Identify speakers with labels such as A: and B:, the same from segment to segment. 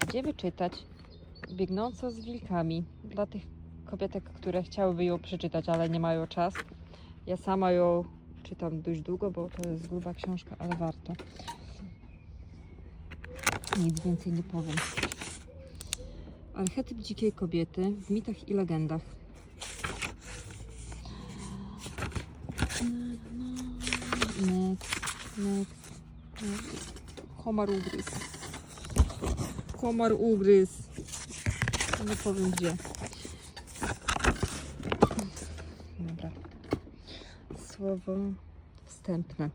A: Będziemy czytać Biegnąco z wilkami dla tych kobietek, które chciałyby ją przeczytać, ale nie mają czasu. Ja sama ją czytam dość długo, bo to jest gruba książka, ale warto. Nic więcej nie powiem. Archetyp dzikiej kobiety w mitach i legendach. Next, next, next. Homar ugryz. Homar ugryz. Nie powiem gdzie. Dobra. Słowo wstępne.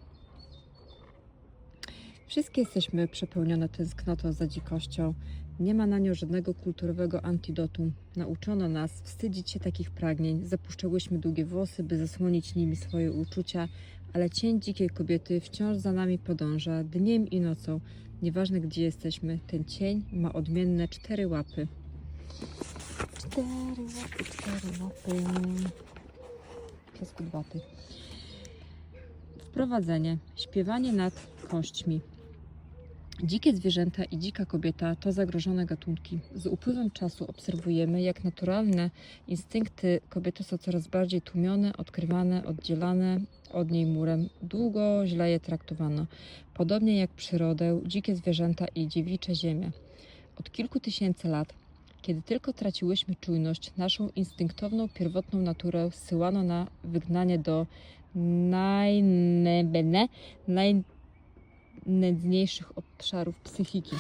A: Wszystkie jesteśmy przepełnione tęsknotą za dzikością. Nie ma na nią żadnego kulturowego antidotum. Nauczono nas wstydzić się takich pragnień. Zapuszczałyśmy długie włosy, by zasłonić nimi swoje uczucia, ale cień dzikiej kobiety wciąż za nami podąża, dniem i nocą. Nieważne gdzie jesteśmy, ten cień ma odmienne cztery łapy. Cztery łapy, cztery łapy. Piesku dbaty. Wprowadzenie. Śpiewanie nad kośćmi. Dzikie zwierzęta i dzika kobieta to zagrożone gatunki. Z upływem czasu obserwujemy, jak naturalne instynkty kobiety są coraz bardziej tłumione, odkrywane, oddzielane od niej murem. Długo źle je traktowano. Podobnie jak przyrodę, dzikie zwierzęta i dziewicze ziemię. Od kilku tysięcy lat, kiedy tylko traciłyśmy czujność, naszą instynktowną, pierwotną naturę zsyłano na wygnanie do najnebene, najnędzniejszych obszarów psychiki.